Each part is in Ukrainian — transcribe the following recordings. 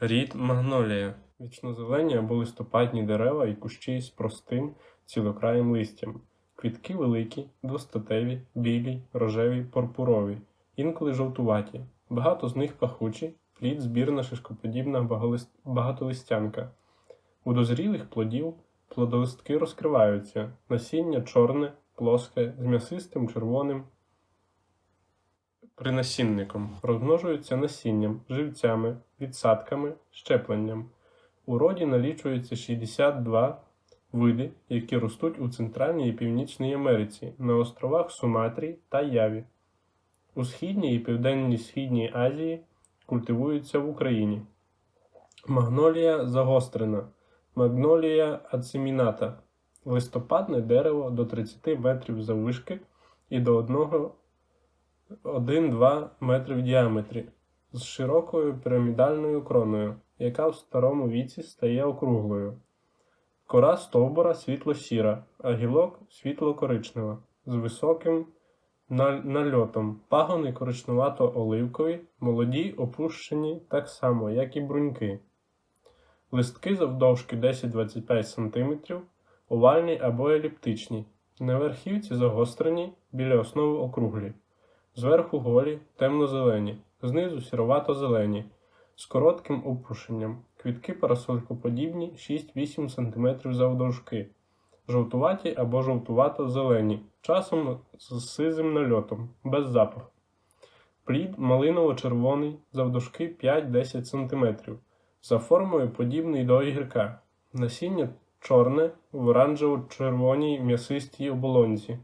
Рід магнолія вічнозелені або листопадні дерева і кущі з простим цілокраїм листям. Квітки великі, двостатеві, білі, рожеві, пурпурові, інколи жовтуваті. Багато з них пахучі, плід збірна шишкоподібна багатолистянка. У дозрілих плодів плодолистки розкриваються, насіння чорне, плоске, з м'ясистим червоним принасінником, розмножуються насінням, живцями, відсадками, щепленням. У роді налічується 62 види, які ростуть у Центральній і Північній Америці, на островах Суматрі та Яві. У Східній і Південній Східній Азії культивуються в Україні. Магнолія загострена, магнолія ациміната, листопадне дерево до 30 метрів заввишки і до 1 1-2 метри в діаметрі, з широкою пірамідальною кроною, яка в старому віці стає округлою. Кора стовбура світло-сіра, а гілок світло-коричнева, з високим нальотом. Пагони коричнувато-оливкові, молоді опущені так само, як і бруньки. Листки завдовжки 10-25 см, овальні або еліптичні. На верхівці загострені, біля основи округлі. Зверху голі, темно-зелені, знизу сіровато-зелені, з коротким опушенням. Квітки парасолькоподібні 6-8 см завдовжки, жовтуваті або жовтувато-зелені, часом з сизим нальотом, без запаху. Плід малиново-червоний, завдовжки 5-10 см, за формою подібний до огірка. Насіння чорне в оранжево-червоній м'ясистій оболонці.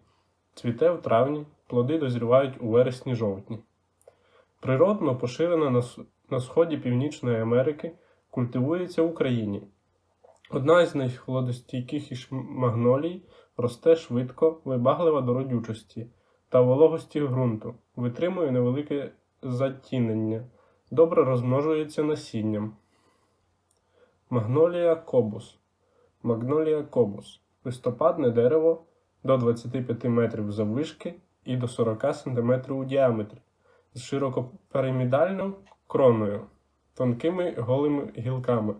Цвіте в травні, плоди дозрівають у вересні-жовтні. Природно поширена на, сході Північної Америки, культивується в Україні. Одна з найхолодостійких магнолій росте швидко, вибаглива до родючості та вологості ґрунту, витримує невелике затінення, добре розмножується насінням. Магнолія кобус. Магнолія кобус. Листопадне дерево до 25 метрів заввишки і до 40 см у діаметрі, з широкопірамідальною кроною, тонкими голими гілками.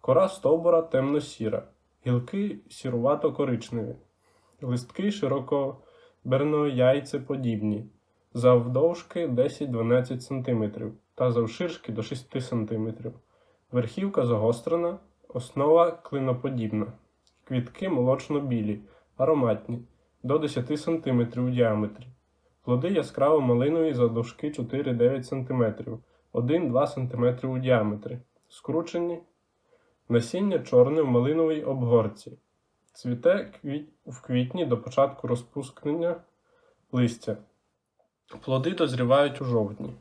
Кора стовбура темно-сіра, гілки сірувато-коричневі, листки широкоберно яйцеподібні, завдовжки 10-12 см та завширшки до 6 см. Верхівка загострена, основа клиноподібна. Квітки молочно-білі, ароматні, до 10 см у діаметрі. Плоди яскраво малинові завдовжки 4-9 см, 1-2 см у діаметрі, скручені, насіння чорне в малиновій обгорці. Цвіте в квітні до початку розпускнення листя. Плоди дозрівають у жовтні.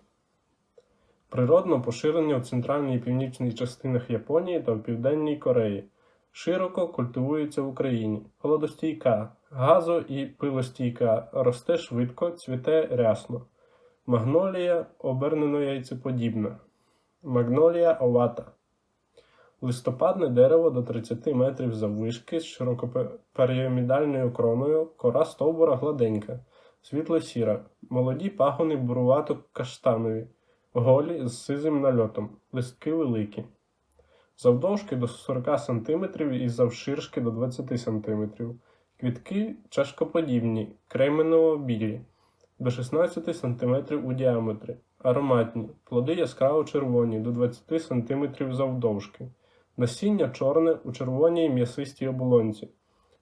Природно поширення в центральній і північній частинах Японії та в Південній Кореї. Широко культивується в Україні. Холодостійка, газо- і пилостійка, росте швидко, цвіте рясно. Магнолія обернено яйцеподібна. Магнолія овата. Листопадне дерево до 30 метрів заввишки з широкопірамідальною кроною, кора стовбура гладенька, світло-сіра, молоді пагони бурувато-каштанові, голі з сизим нальотом, листки великі. Завдовжки до 40 см і завширшки до 20 см. Квітки чашкоподібні, кремено-білі, до 16 см у діаметрі, ароматні, плоди яскраво червоні до 20 см завдовжки. Насіння чорне у червоній м'ясистій оболонці.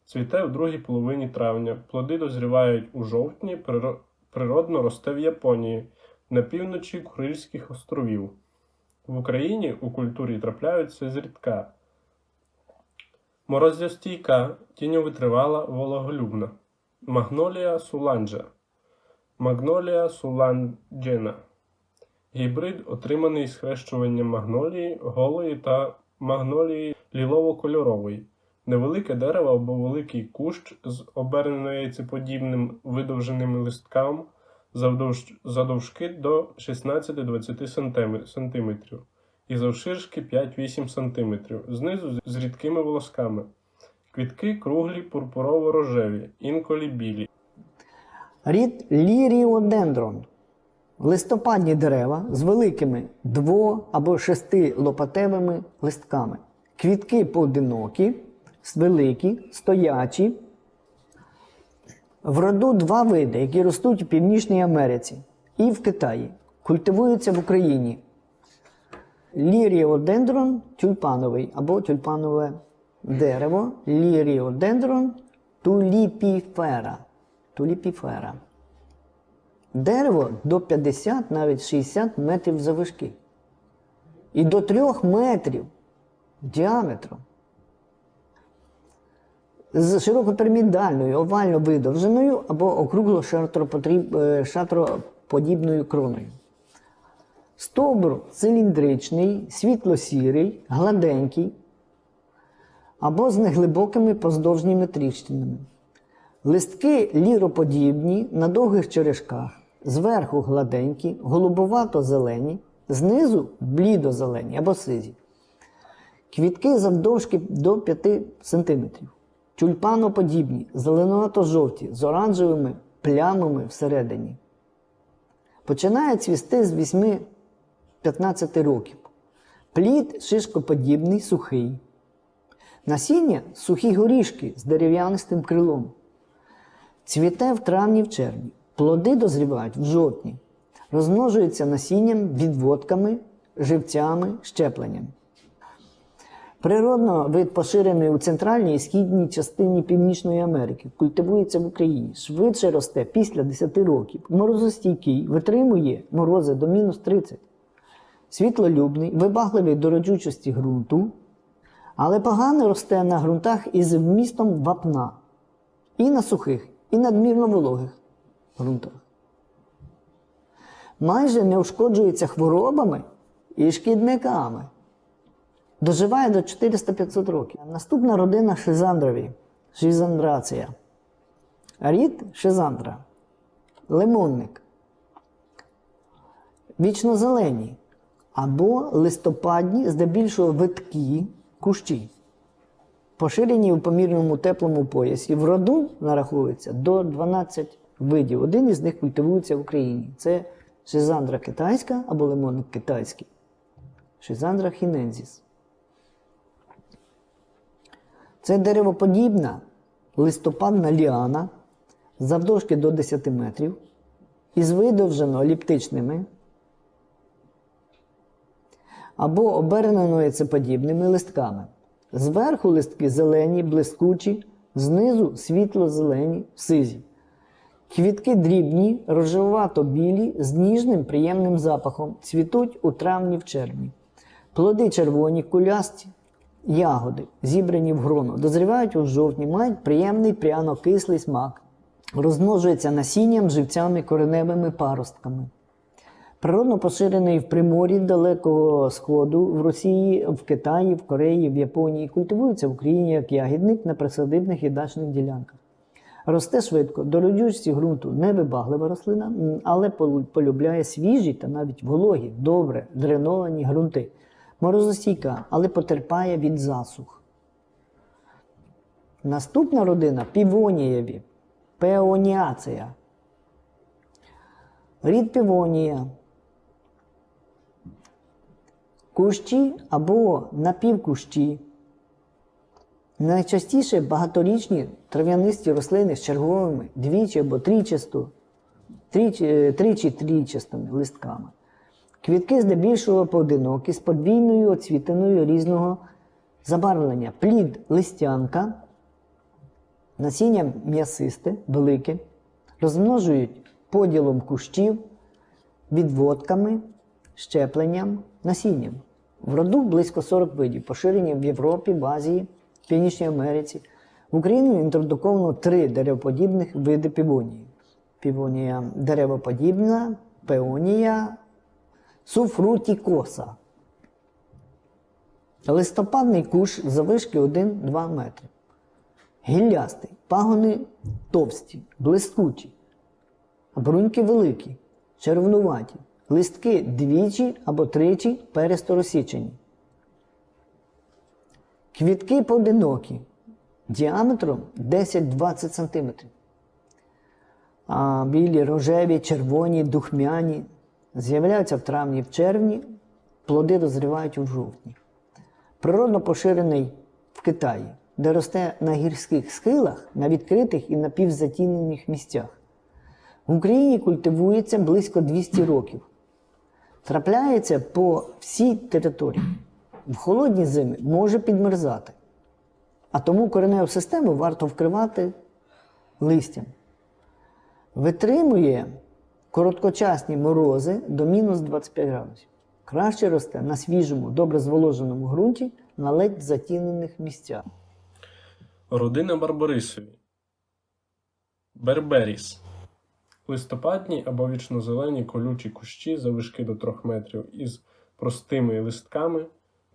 Цвіте в другій половині травня. Плоди дозрівають у жовтні, природно росте в Японії, на півночі Курильських островів. В Україні у культурі трапляються зрідка. Морозостійка, тіньовитривала, вологолюбна. Магнолія суланджа. Магнолія суланджена. Гібрид, отриманий з хрещуванням магнолії, голої та магнолії лілово-кольорової. Невелике дерево або великий кущ з обернено яйцеподібним видовженим листкам завдовж, задовжки до 16-20 см і завширшки 5-8 см, знизу з- рідкими волосками. Квітки круглі, пурпурово-рожеві, інколи білі. Рід ліріодендрон. Листопадні дерева з великими дво- або шестилопатевими листками. Квітки поодинокі, великі, стоячі. В роду два види, які ростуть у Північній Америці і в Китаї. Культивуються в Україні. Ліріодендрон тюльпановий або тюльпанове дерево. Ліріодендрон туліпіфера. Туліпіфера. Дерево до 50, навіть 60 метрів завишки. І до 3 метрів діаметром. З широкопірамідальною овально видовженою або округло е, шатроподібною кроною. Стовбур циліндричний, світло-сірий, гладенький або з неглибокими поздовжніми тріщинами. Листки ліроподібні на довгих черешках, зверху гладенькі, голубовато-зелені, знизу блідо-зелені або сизі. Квітки завдовжки до 5 см. Тюльпаноподібні, зеленувато-жовті, з оранжевими плямами всередині. Починає цвісти з 8-15 років. Плід шишкоподібний, сухий. Насіння сухі горішки з дерев'янистим крилом. Цвіте в травні в червні. Плоди дозрівають в жовтні. Розмножуються насінням, відводками, живцями, щепленням. Природно вид поширений у центральній і східній частині Північної Америки, культивується в Україні, швидше росте після 10 років, морозостійкий, витримує морози до мінус 30. Світлолюбний, вибагливий до родючості ґрунту, але погано росте на ґрунтах із вмістом вапна, і на сухих, і надмірно вологих ґрунтах. Майже не ушкоджується хворобами і шкідниками. Доживає до 400-500 років. Наступна родина шизандрові. Шизандрація. Рід шизандра. Лимонник. Вічнозелені або листопадні, здебільшого виткі кущі. Поширені у помірному теплому поясі. В роду нараховується до 12 видів. Один із них культивується в Україні. Це шизандра китайська або лимонник китайський. Шизандра хінензіс. Це деревоподібна листопадна ліана завдовжки до 10 метрів із видовжено еліптичними або обернено яйцеподібними листками. Зверху листки зелені, блискучі, знизу світло-зелені, сизі. Квітки дрібні, рожевато-білі, з ніжним приємним запахом, цвітуть у травні в червні. Плоди червоні, кулясті, ягоди, зібрані в гроно, дозрівають у жовтні, мають приємний пряно-кислий смак, розмножуються насінням, живцями, кореневими паростками. Природно поширений в Приморі Далекого Сходу, в Росії, в Китаї, в Кореї, в Японії, культивується в Україні як ягідник на присадибних і дачних ділянках. Росте швидко, до родючості ґрунту невибаглива рослина, але полюбляє свіжі та навіть вологі, добре дреновані ґрунти. Морозостійка, але потерпає від засух. Наступна родина півонієві. Пеоніація. Рід півонія. Кущі або напівкущі. Найчастіше багаторічні трав'янисті рослини з черговими двічі або тричі, е, тричі трічастими листками. Квітки здебільшого поодинокі з подвійною оцвітиною різного забарвлення. Плід листянка, насіння м'ясисте, велике, розмножують поділом кущів, відводками, щепленням, насінням. В роду близько 40 видів, поширені в Європі, в Азії, в Північній Америці. В Україну інтродуковано три деревоподібних види півонії. Півонія деревоподібна, пеонія, суфрутікоса. Листопадний кущ завишки 1-2 метри. Гіллястий, пагони товсті, блискучі, бруньки великі, червонуваті, листки двічі або тричі пересторосічені. Квітки поодинокі, діаметром 10-20 см. А білі, рожеві, червоні, духмяні, З'являються в травні, в червні, плоди дозрівають у жовтні. Природно поширений в Китаї, де росте на гірських схилах, на відкритих і напівзатінених місцях. В Україні культивується близько 200 років. Трапляється по всій території. В холодні зими може підмерзати. А тому кореневу систему варто вкривати листям. Витримує короткочасні морози до мінус 25 градусів. Краще росте на свіжому, добре зволоженому ґрунті на ледь затінених місцях. Родина Барбарисові. Берберіс. Листопадні або вічнозелені колючі кущі завишки до 3 метрів із простими листками,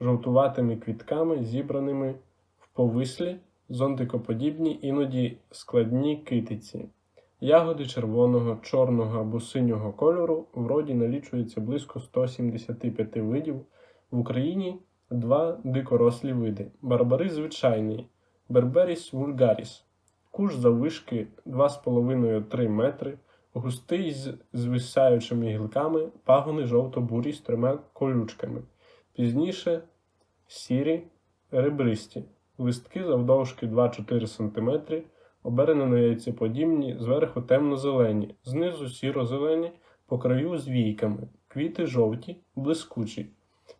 жовтуватими квітками, зібраними в повислі, зонтикоподібні, іноді складні китиці. Ягоди червоного, чорного або синього кольору в роді налічується близько 175 видів. В Україні два дикорослі види. Барбарис звичайний, Берберіс вульгаріс. Куш заввишки 2,5-3 метри, густий з звисаючими гілками, пагони жовто-бурі з трьома колючками. Пізніше сірі, ребристі, листки завдовжки 2-4 см, обернено яйцеподібні, зверху темно-зелені, знизу сіро-зелені, по краю з війками, квіти жовті, блискучі.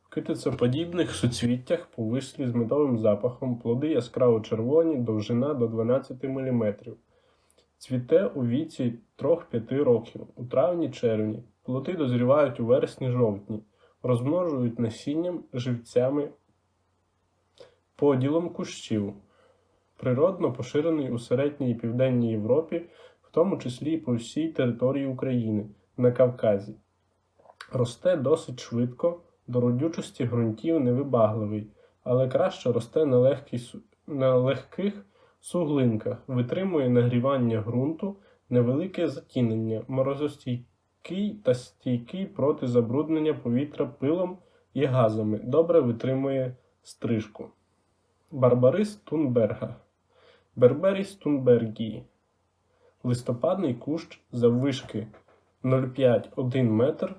В китицеподібних суцвіттях повислі з медовим запахом, плоди яскраво червоні, довжина до 12 мм. Цвіте у віці 3-5 років, у травні-червні. Плоди дозрівають у вересні-жовтні, розмножують насінням, живцями, поділом кущів. Природно поширений у середній і південній Європі, в тому числі і по всій території України, на Кавказі. Росте досить швидко, до родючості ґрунтів невибагливий, але краще росте на, легкій, на легких суглинках, витримує нагрівання ґрунту, невелике затінення, морозостійкий та стійкий проти забруднення повітря пилом і газами, добре витримує стрижку. Барбарис Тунберга. Берберіс Тунбергії. Листопадний кущ заввишки 0,5-1 метр,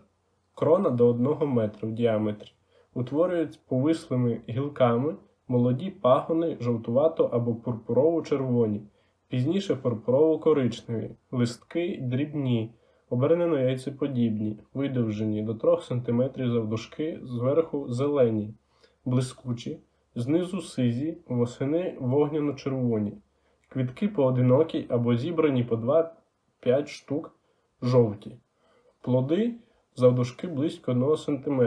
крона до 1 метра в діаметрі. Утворюють повислими гілками молоді пагони жовтувато або пурпурово-червоні, пізніше пурпурово-коричневі, листки дрібні, обернено яйцеподібні, видовжені до 3 см завдовжки, зверху зелені, блискучі, знизу сизі, восени вогняно-червоні. Квітки поодинокі або зібрані по 2-5 штук жовті. Плоди завдовжки близько 1 см,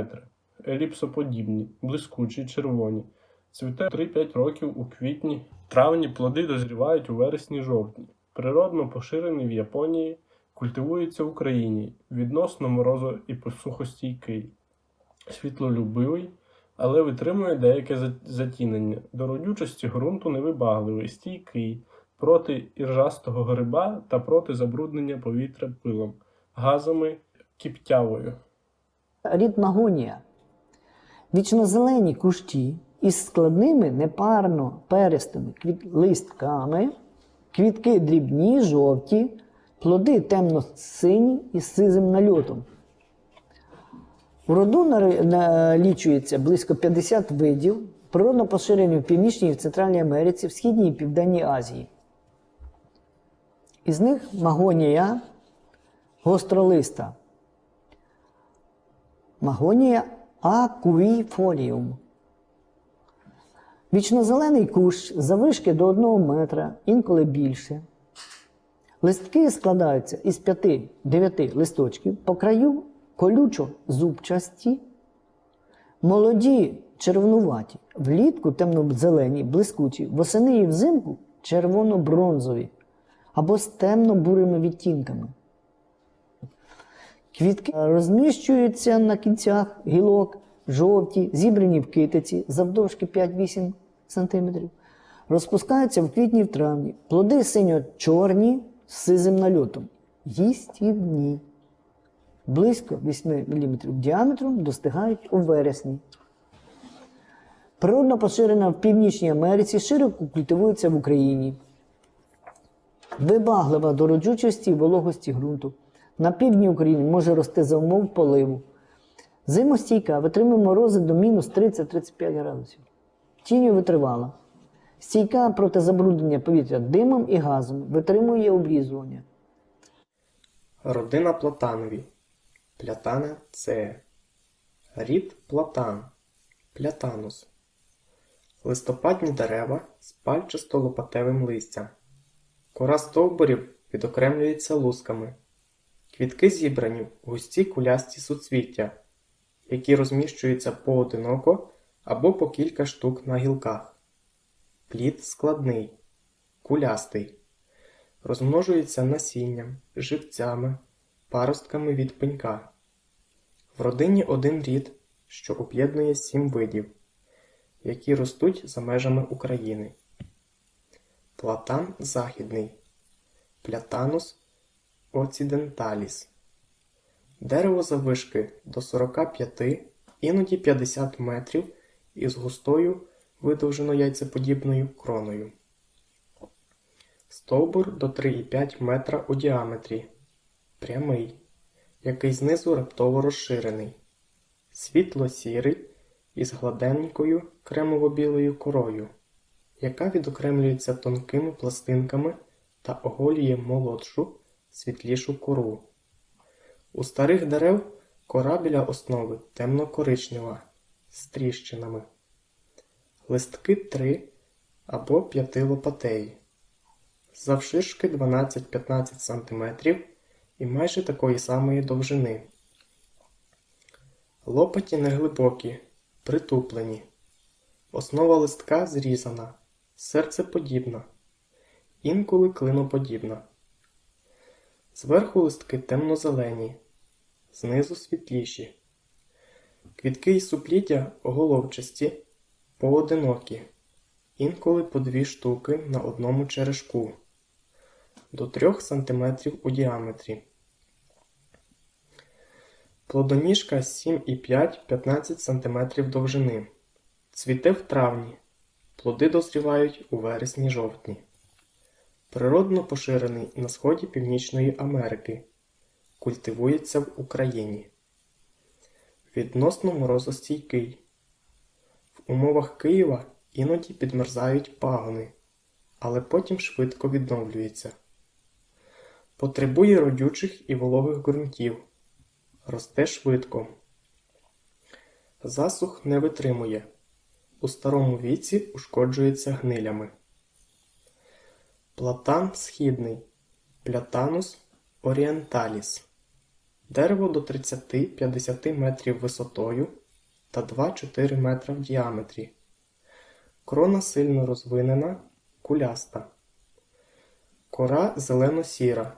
еліпсоподібні, блискучі, червоні. Цвіте 3-5 років у квітні. Травні плоди дозрівають у вересні-жовтні. Природно поширений в Японії, культивується в Україні, відносно морозо і посухостійкий, світлолюбивий, але витримує деяке затінення. До родючості ґрунту невибагливий, стійкий, проти іржастого гриба та проти забруднення повітря пилом, газами, кіптявою. Рід магонія. Вічнозелені кущі із складними непарно перистими листками, квітки дрібні, жовті, плоди темно-сині із сизим нальотом. У роду налічується близько 50 видів, природно поширені в Північній і в Центральній Америці, в Східній і Південній Азії. Із них магонія гостролиста. Магонія акуїфоліум. Вічнозелений кущ завишки до 1 метра, інколи більше. Листки складаються із 5-9 листочків, по краю колючо зубчасті, молоді червонуваті, влітку темно-зелені, блискучі, восени і взимку червоно-бронзові або з темно-бурими відтінками. Квітки розміщуються на кінцях гілок, жовті, зібрані в китиці завдовжки 5-8 см. Розпускаються в квітні в травні. Плоди синьо-чорні з сизим нальотом. Їстівні. Близько 8 мм діаметром достигають у вересні. Природно поширена в Північній Америці, широко культивується в Україні. Вибаглива до родючості і вологості ґрунту. На півдні України може рости за умов поливу. Зимостійка витримує морози до мінус 30-35 градусів. Тінню витривала. Стійка проти забруднення повітря димом і газом, витримує обрізування. Родина платанові. Плятана це. Рід платан. Плятанус. Листопадні дерева з пальчасто-лопатевим листям. Кора стовбурів відокремлюється лусками. Квітки зібрані в густі кулясті суцвіття, які розміщуються поодиноко або по кілька штук на гілках. Плід складний, кулястий. Розмножується насінням, живцями, паростками від пенька. В родині один рід, що об'єднує сім видів, які ростуть за межами України. Платан західний, Плятанус оциденталіс. Дерево заввишки до 45, іноді 50 метрів із густою видовжено яйцеподібною кроною. Стовбур до 3,5 метра у діаметрі. Прямий, який знизу раптово розширений. Світло-сірий із гладенькою кремово-білою корою, яка відокремлюється тонкими пластинками та оголює молодшу, світлішу кору. У старих дерев кора біля основи темно-коричнева з тріщинами. Листки 3 або 5 лопатеї завширшки 12-15 см і майже такої самої довжини. Лопаті неглибокі, притуплені. Основа листка зрізана, серцеподібна, інколи клиноподібна. Зверху листки темно-зелені, знизу світліші. Квітки і супліддя оголовчасті, поодинокі, інколи по дві штуки на одному черешку до 3 см у діаметрі. Плодоніжка 7,5-15 см довжини. Цвіте в травні. Плоди дозрівають у вересні-жовтні. Природно поширений на сході Північної Америки. Культивується в Україні. Відносно морозостійкий. В умовах Києва іноді підмерзають пагони, але потім швидко відновлюється. Потребує родючих і вологих ґрунтів. Росте швидко. Засух не витримує. У старому віці ушкоджується гнилями. Платан східний. Плятанус орієнталіс. Дерево до 30-50 метрів висотою та 2-4 метра в діаметрі. Крона сильно розвинена, куляста. Кора зелено-сіра.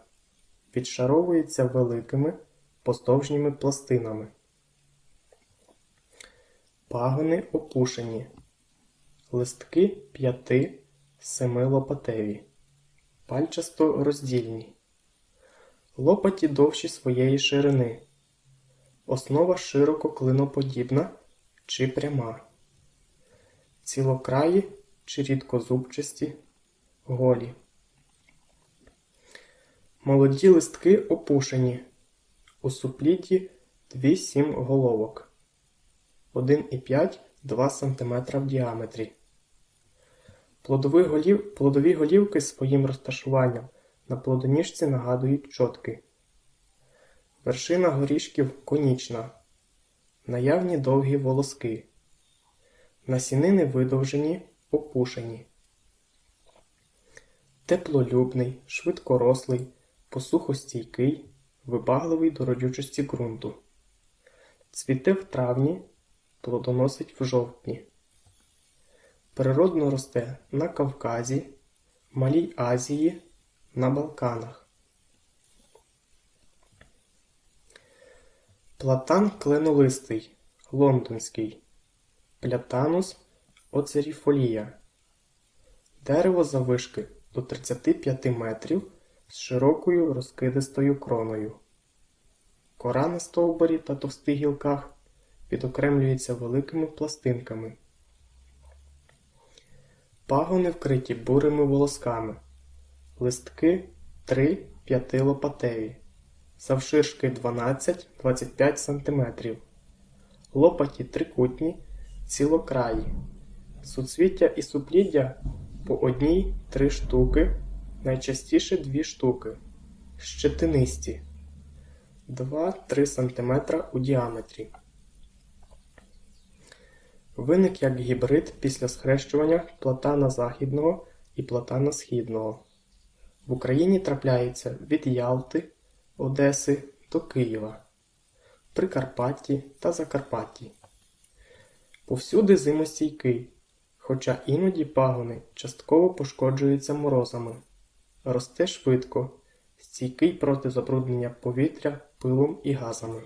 Відшаровується великими поздовжніми пластинами. Пагони опушені. Листки 5-7 лопатеві. Пальчасто роздільні. Лопаті довші своєї ширини. Основа широко клиноподібна чи пряма. Цілокраї чи рідкозубчасті, голі. Молоді листки опушені. У супліді 2-7 головок. 1,5-2 см в діаметрі. Плодові, голів... Плодові голівки своїм розташуванням на плодоніжці нагадують чотки. Вершина горішків конічна. Наявні довгі волоски. Насінини видовжені, опушені. Теплолюбний, швидкорослий, посухостійкий, вибагливий до родючості ґрунту. Цвіте в травні, плодоносить в жовтні. Природно росте на Кавказі, Малій Азії, на Балканах. Платан кленолистий, лондонський. Плятанус оцеріфолія. Дерево заввишки до 35 метрів з широкою розкидистою кроною. Кора на стовбурі та товстих гілках відокремлюється великими пластинками. Пагони вкриті бурими волосками. Листки 3-5 лопатеві. завширшки 12-25 см. Лопаті трикутні, цілокраї. Суцвіття і супліддя по одній-три штуки, найчастіше дві штуки. Щетинисті 2-3 см у діаметрі. Виник як гібрид після схрещування платана західного і платана східного. В Україні трапляється від Ялти, Одеси до Києва, Прикарпатті та Закарпатті. Повсюди зимостійкий, хоча іноді пагони частково пошкоджуються морозами. Росте швидко, стійкий проти забруднення повітря пилом і газами.